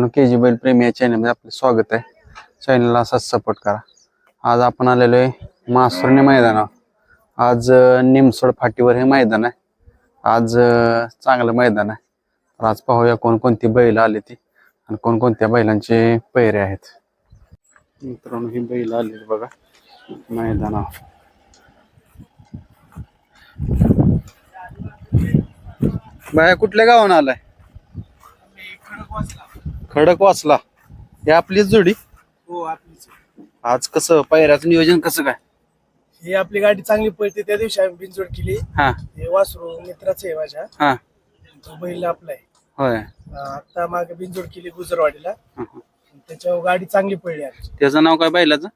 मित्रांनो के जी बैल प्रेमी या चॅनलमध्ये आपलं स्वागत आहे. चॅनलला असाच सपोर्ट करा. आज आपण आलेलो आहे मासुर्णी मैदानावर. आज निमसोड फाटीवर हे मैदान आहे. आज चांगलं मैदान आहे. तर आज पाहूया कोणकोणती बैल आली ती आणि कोणकोणत्या बैलांचे पैरे आहेत. मित्रांनो ही बैल आली बघा. मैदानावर. बाया कुठल्या गावानं आलाय? खडक वाचला. हे आपलीच जोडी? हो आपलीच. आज कसं पायऱ्याचं नियोजन कसं काय? ही आपली गाडी चांगली पळते त्या दिवशी आम्ही बिनजोड केली. हा. हे वासरू मित्राचं आहे माझ्या. हा. तो बैल आपला आहे. होय. आता मागे बिनजोड केली गुजरवाडीला. हा, हा. त्याच्यावर गाडी चांगली पडली आमची. त्याचं नाव काय बैलाचं?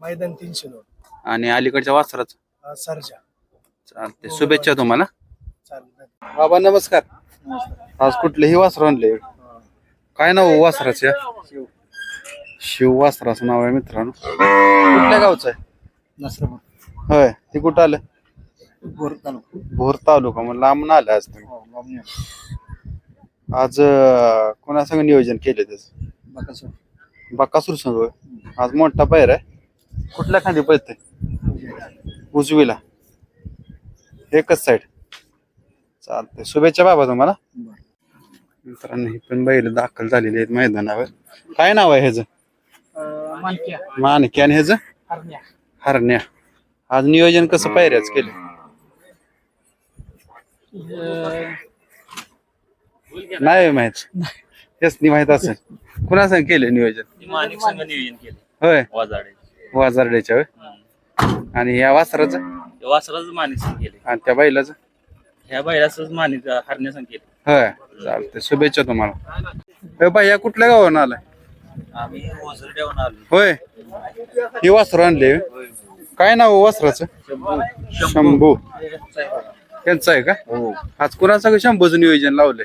मैदान तीनशे दोन. आणि अलीकडच्या वासराचं? अं, सरजा. चालते शुभेच्छा तुम्हाला. चालेल. बाबा नमस्कार. आज कुठलेही वासर आणले काय नाव हो वासराचे शिव वासराचं नाव आहे मित्रांनो. कुठल्या गावचं आहे? होय ते कुठं आलं? भोर तालुका. मग लांबून आलं आज तुम्ही. आज अं, कोणासंग नियोजन केले त्याचं? बकासूर. संघ होय. आज मोठा पैर आहे. कुठल्या खांदी पळते उजवीला. एकच साईड चालतंय. शुभेच्छा बाबा तुम्हाला. मित्रांनो ही पण बैल दाखल झालेली आहेत मैदानावर. काय नाव आहे ह्याचं? मानकी आणि ह्याचं? हरण्या. आज नियोजन कसं पायऱ्याच केलं? नाही माहीत. हेच नाही माहीत असेल. कुणा सांग केलं नियोजन? नियोजन केलं. होय. वाजारड्याच्या होय. आणि या वासराचं? वासराच संघ केले. आणि त्या बैलाचं? ह्या बैलाच माणिक हरण्या संघ केले. होय चालतंय. शुभेच्छा तुम्हाला. हे बाई या कुठल्या गावावरून आलाय? आम्ही आलो. होय. ही वासरू आणले. काय नाव हो वासराचं? शंभू. त्यांचं आहे का? आज कुणाचं शंभूचं नियोजन लावलंय?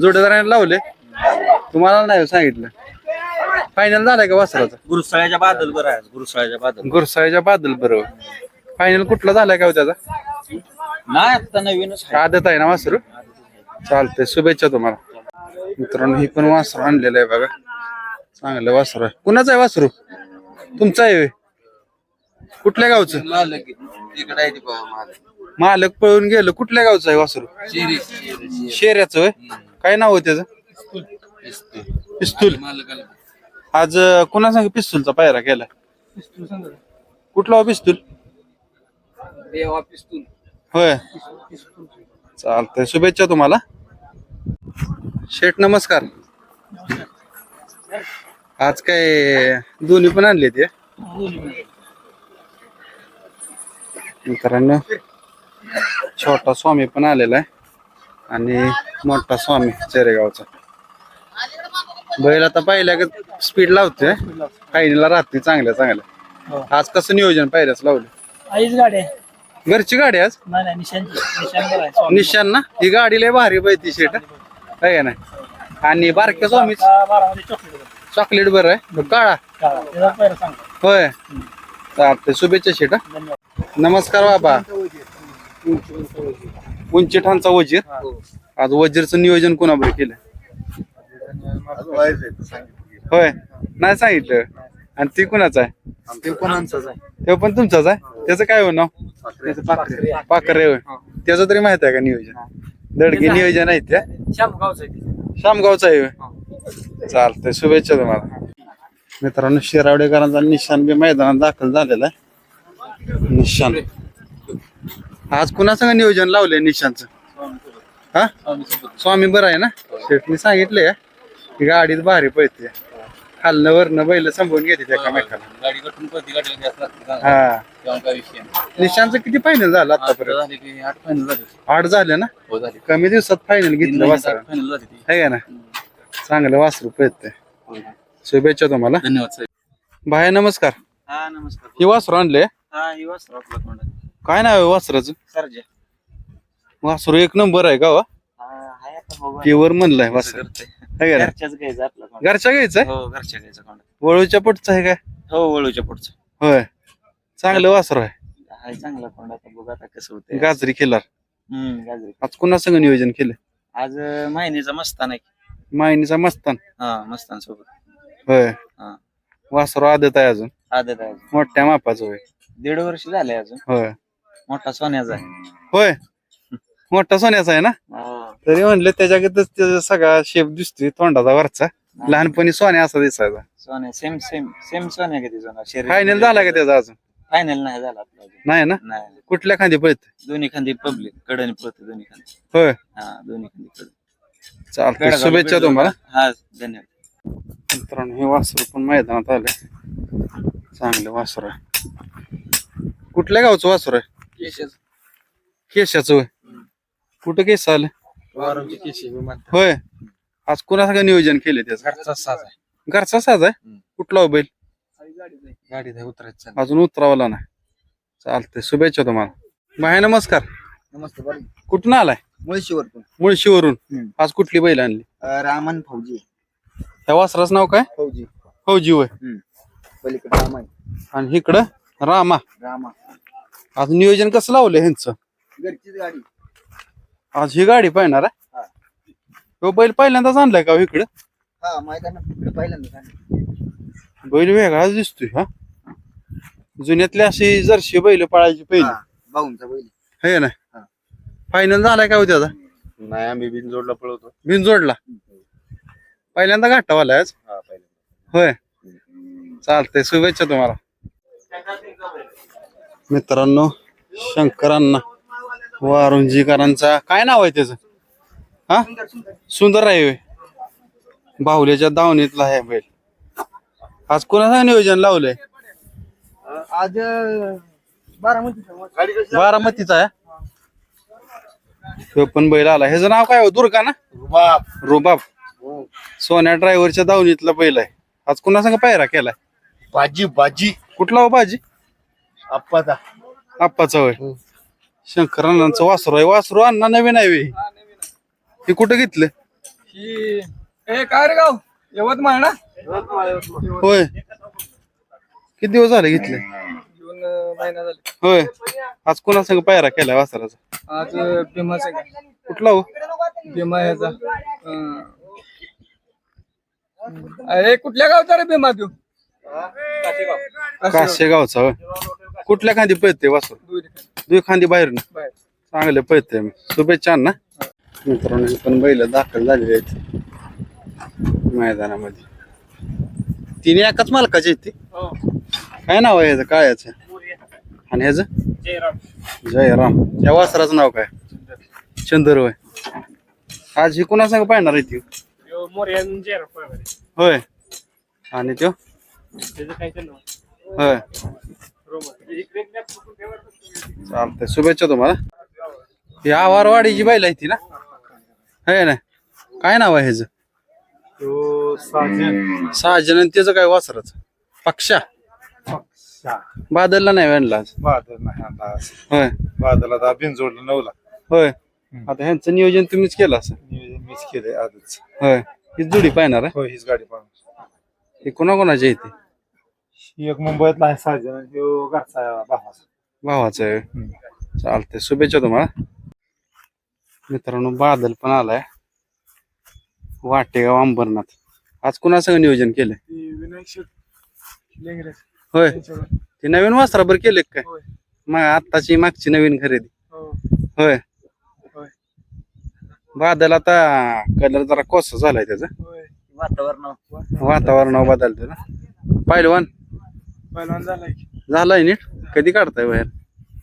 जोडीदाराने लावले तुम्हाला नाही सांगितलं. फायनल झालाय का वासराचं? गुरुसाळ्याच्या बादल बरं आहे गुरुसाळ्याच्या बादल. गुरसाळ्याच्या बादल बरोबर फायनल कुठला झालाय का हो त्याचा? नाही आता नवीनच आहे. आदत आहे ना वासरू? चालतंय शुभेच्छा तुम्हाला. मित्रांनो ही पण वासरू आणलेलं आहे बघा. चांगलं वासरू आहे. कुणाचं आहे वासरू? तुमचं आहे होय? कुठल्या गावचं? इकडे आहे. ती बघा माल. मालक पळून गेलं. कुठल्या गावचं आहे वासरू? शिरी, शिरी. शेऱ्याचं होय? काय नाव आहे त्याचं? पिस्तूल. मालकाला. आज अं, कुणा सांग पिस्तूलचा पायरा केला कुठला हो पिस्तूल. होय. चालतंय. शुभेच्छा तुम्हाला. शेठ नमस्कार. आज काय दोन्ही पण आणले ते मित्रांनो छोटा स्वामी पण आलेला आहे आणि मोठा स्वामी चेरेगावचा. बैल आता पाहिल्या स्पीड लावते फायनलला राहते चांगल्या चांगल्या. आज कसं नियोजन पाहिल्याच लावलं? आईच गाडी घरची गाडी आज? नाही नाही निशांची निशांत बरं आहे. स्वामी. निशान ना? ही गाडी लय भारी पाहिजे शेट आहे नाही? आणि बारक्या स्वामी आता बारामध्ये चॉकलेट बरं. चॉकलेट बरं आहे. काळा? काढा. त्याचा पहिला सांगा. होय. चालतंय. शुभेच्छा शेट. धन्यवाद. नमस्कार बाबा. उंची ठाणचा वजीर. आज वजीरचं नियोजन कोणाबरोबर केलं होय. नाही सांगितलं. आणि ती कुणाचं आहे? ते कोणाचाच आहे ते पण तुमचाच आहे? त्याचं काय हो नाव? पाकरे होय. त्याचं तरी माहीत आहे का नियोजन? दडगे नियोजन आहे त्या श्यामगावचं आहे ते. शामगावचा आहे होय. चालतंय शुभेच्छा तुम्हाला. मित्रांनो शिरावडेकरांचा निशान बी मैदानात दाखल झालेला आहे. निशान आज कुणासंग नियोजन लावलंय निशानचं हा? स्वामी बरं आहे ना? शेठनी सांगितलंय की गाडीत भारी पळते खालनं वरनं बैल संभवून घेते त्या एकामेकाला गाडी कटून प्रति गाडीला जास्त लागते का? हा. तेव्हा काय विषय नाही. निशांचं किती फायनल झालं आता आतापर्यंत? झाली की आठ फायनल झाली आठ झाले ना? हो झाली. कमी दिवसात फायनल घेतलं वासर फायनल झाली ती. आहे का ना? चांगलं वासरू पळते शुभेच्छा तुम्हाला. धन्यवाद साहेब. भाया नमस्कार. हा नमस्कार. हे वासरू आणले? हा ही वासर आपला कोण आहे? काय नाव आहे वासराचं? सरजा. वासरू एक नंबर आहे का वा हा आता बघू. प्युअर म्हणलंय वासर. आहे का ना? घरच्याच घ्यायचं आपला घरच्या घ्यायचंय हो घरच्या घ्यायचं वळूच्या पोटचं आहे काय? हो वळूच्या पुढचं. होय. चांगलं वासरू आहे. हाय चांगला आता बघू आता कसं होतंय. गाजरी हम्म गाजरी. आज कुणा संग नियोजन केलं? आज अं, महिन्याचा मस्तान आहे. मायनीचा मस्तान. हा मस्तांसोबत होय. हा. वासरू आदत आहे अजून. आदत आहे मोठ्या मापाचं होय. दीड वर्ष झाले अजून. होय. मोठा सोन्याचा आहे. होय. मोठा सोन्याचा आहे ना? हा. तरी म्हणले त्याच्याकडच त्याचा सगळा शेप दिसतोय तोंडाचा वरचा. लहानपणी सोन्या असा दिसायचा. Sonya same same same Sonya किती सोना शरीर फायनल झाला का त्याचा अजून? फायनल नाही झाला आपला अजून. नाही ना? नाही. कुठल्या खांदी पळत दोन्ही खांदी पब्लिक कडनी पळते दोन्ही खांदी. होय. हा दोन्ही खांदी कडे चालतंय शुभेच्छा तुम्हाला. हा धन्यवाद. मित्रांनो हे वासरू पण मैदानात आलंय चांगलं वासरू आहे. कुठल्या गावचं वासरू आहे? केशाचं होय. कुठं केस आलं? होय. आज कुणासंग नियोजन केले त्याचं? घरचा साज आहे. घरचा साज आहे? हम्म. कुठला हो बैल? गाडीत आहे उतरायचं अजून उतरावला नाही. चालतंय शुभेच्छा तुम्हाला. बाय नमस्कार. नमस्ते बरं कुठून आलाय? मुळशीवर पण. मुळशीवरून. हम्म. आज कुठली बैल आणली? रामन फौजी. त्या वासराचं नाव काय? फौजी. फौजी होय. पलीकडे रामन आणि इकडं रामा. रामा. आज नियोजन कसं लावलंय ह्यांचं? घरचीच गाडी. आज ही गाडी पाहणार हा. तो बैल पहिल्यांदाच आणलाय का हो इकडं? हा मैदानात तिकडे पहिल्यांदा बैल वेगळाच दिसतोय हा. जुन्यातली अशी जर्शी बैल पळायची पहिली. भाऊंचा बैल. हे ना? हा. फायनल झालाय का हो त्याचा? नाही आम्ही बिनजोडला पळवतो. बिनजोडला? पहिल्यांदा घाटावाला आज? हा पहिल्यांदा. होय. चालतंय शुभेच्छा तुम्हाला. मित्रांनो शंकरांना वारुंजीकरांचा काय नाव आहे त्याचं? हा? सुंदर आहे. बाहुल्याच्या दावणीतला आहे बैल. आज कोणाचं नियोजन लावलंय? आज बारामती बारामतीचा. आहे? तो पण बैल आला. ह्याचं नाव काय हो? दुर्गा ना? बाप रुबाब. सोन्या ड्रायव्हरच्या दावणीतला बैल आहे. आज कुणा पायरा केलाय? बाजी बाजी. कुठला हो भाजी आप्पाचा. आप्पाचा होय. शंकर अण्णांचं वासरू आहे. वासरू अण्णा नवीन आहे बे. हे कुठं घेतलं? ए काय रे गाव? यवतमाळ ना? होय. किती दिवस झाले घेतले? जून महिना झाला. होय. आज कुणा संग पायरा केलाय वासराचा? आज भीमाचा कुठला हो? भीमा ह्याचा. अरे कुठल्या गावचा रे भीमा तू? काशेगावचा होय. कुठल्या खांदी पळते वासरू? दुई खांदी. बाहेर ना? चांगले पळते शुभेच्छा ना? मित्रांनो हे पण बैल दाखल झालेले आहेत. मैदानामध्ये. तिने एकाच मालकाची ती? काय नाव आहे ह्याचं काळ्याचं आणि ह्याचं? जयराम. या वासराचं नाव काय? चंदर. होय. आज ही कुणा संग पाहणार आहे ती? होय. आणि त्यो? होय. चालतंय. शुभेच्छा तुम्हाला. ही आवारवाडीची बैल आहे ती ना? है ना? काय नाव आहे ह्याचं? सहाजन आणि त्याचं काय वासराच? पक्षा. बादलला नाही आणला आज. बादल नाही आता होय. बादल आता बिनजोडला नवला होय. आता ह्यांचं नियोजन तुम्हीच केलं असं? नियोजन मीच केलंय आजच. होय. ही जुडी पाहणार आहे? हो हीच गाडी पाहून ही कोणाकोणाची आहे ती? एक मुंबईतला आहे साजन आणि ह्यो घरचा आहे भावाचा. भावाचं आहे. चालतंय. शुभेच्छा तुम्हाला. मित्रांनो बादल पण आलाय. वाटेगाव अंबरनाथ. आज कुणासंग नियोजन केलंय? विनायक शेट लेंगरे होय. ते नवीन वस्त्राबर केले काय? होय. मग आत्ताची मागची नवीन खरेदी. हो. होय. होय. बादल आता कलर जरा कोस झालाय त्याचा. होय. वातावरण. वातावरण बदलते ना. पहिलवान. पहिलवान झालाय की. झालाय नीट? कधी काढताय बाहेर?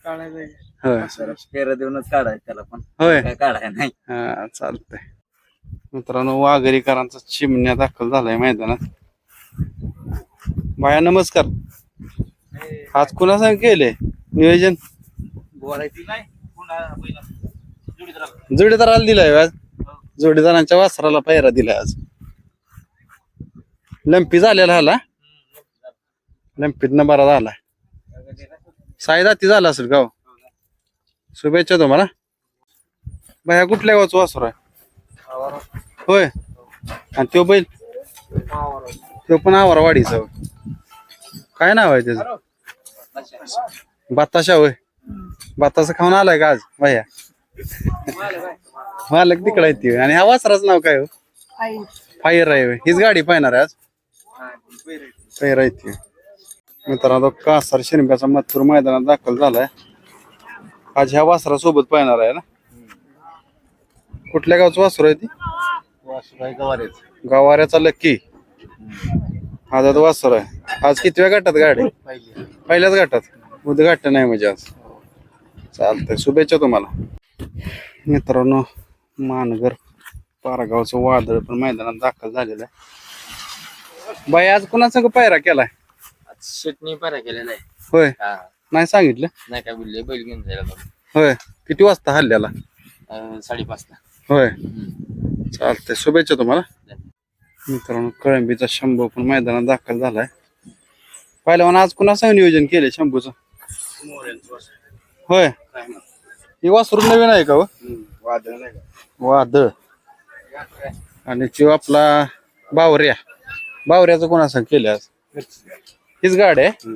काढायचा की. होय. फेर देऊनच काढाय त्याला पण. होय. काय काढाय नाही. हा चालतंय. मित्रांनो वाघेरीकरांचा चिमण्या दाखल झालाय मैदानात. बाया नमस्कार. आज कुणासंग केले नियोजन? बोलायची नाही जोडीदाराला दिलाय आज? जोडीदारांच्या वासराला पायरा दिलाय आज. लंपी झालेला हाला लंपीत बरा झाला. साईदाती झाला असेल गाव शुभेच्छा तुम्हाला. बाया कुठल्या गावचं वासर आहे? होय. आणि तो बैल? तो पण आवारवाडीचा. काय नाव आहे त्याचं? बाताशा होय. बातासा खाऊन आलाय का आज भैया? मालक तिकडे ती. आणि हा वासराचं नाव काय हो? फायर. आहे. हीच गाडी पाहणार आहे आज? फायर आहे ती. मित्रांनो कासार शिरंब्याचा मथुर मैदानात दाखल झालाय. आज ह्या वासरा सोबत पाहणार आहे ना? कुठल्या गावचं वासरू आहे ती? गवाऱ्याचा लक्की आजाद वासर आहे. आज कितव्या गटात गाडी? पहिल्याच गटात. उद्घाटन नाही म्हणजे आज. चालतंय शुभेच्छा तुम्हाला. मित्रांनो मानगर पारगावचं वादळ पण मैदानात दाखल झालेलं आहे. बाई आज कुणाचा पायरा केलाय? शेटणी पारा केलेला आहे होय. हा. नाही सांगितलं? नाही काय बोलले बैल घेऊन जायला होय. किती वाजता हल्ल्याला? साडेपाचला. होय. चालतंय. शुभेच्छा तुम्हाला. मित्रांनो कळंबीचा शंभू पण मैदानात दाखल झालाय. पहिल्या आज कुणाचं नियोजन केलंय शंभूचं? होय. ही वासरू नवीन आहे का हो? वादळ आणि तो आपला बावऱ्या. बावऱ्याचं कोणाचं केलं आज? हीच गाडी आहे.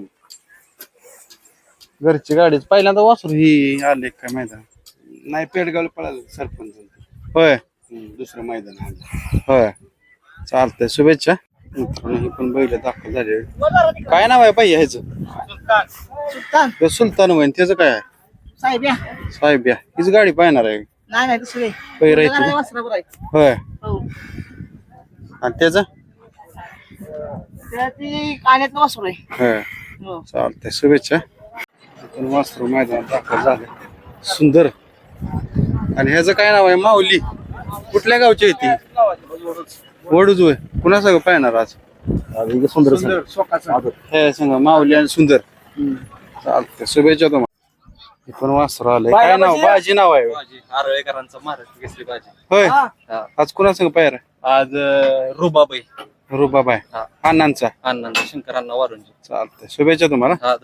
घरची गाडीच पहिल्यांदा वासरू ही आले काय मैदान? नाही पेडगावला पळालं सरपंच. होय. दुसरं मैदान होय. चालतंय शुभेच्छा. मित्रांनो ही पण बैल दाखल झाले काय नाव आहे पाहिजे ह्याचं? सुलतान. सुलतान. वैन त्याचं काय आहे? साहेब या साहेब या हीच गाडी पाहणार आहे. नाही नाही दुसरे. आहे. होय. हो. आणि त्याचं? ती वासरू आहे. हो. चालतंय शुभेच्छा. आपण वासरू मैदानात दाखल झाले. सुंदर. आणि ह्याचं काय नाव आहे? माऊली. कुठल्या गावची आहे ती? वडूज होय. कुणा सगळं पाहणार आज? सुंदर हे सांगा माऊली आणि सुंदर. चालतंय शुभेच्छा तुम्हाला. हे पण वासरू आलंय काय नाव? बाजी नाव आहे. होय? आरळेकरांचा महाराष्ट्र केसरी भाजी होय. हा. आज कुणा सगळं पाहिजे आज रुबाबाई. रुबाबाय हा. अण्णांचा. अण्णांचा शंकरांना वारुंजी चालतंय. शुभेच्छा तुम्हाला. हा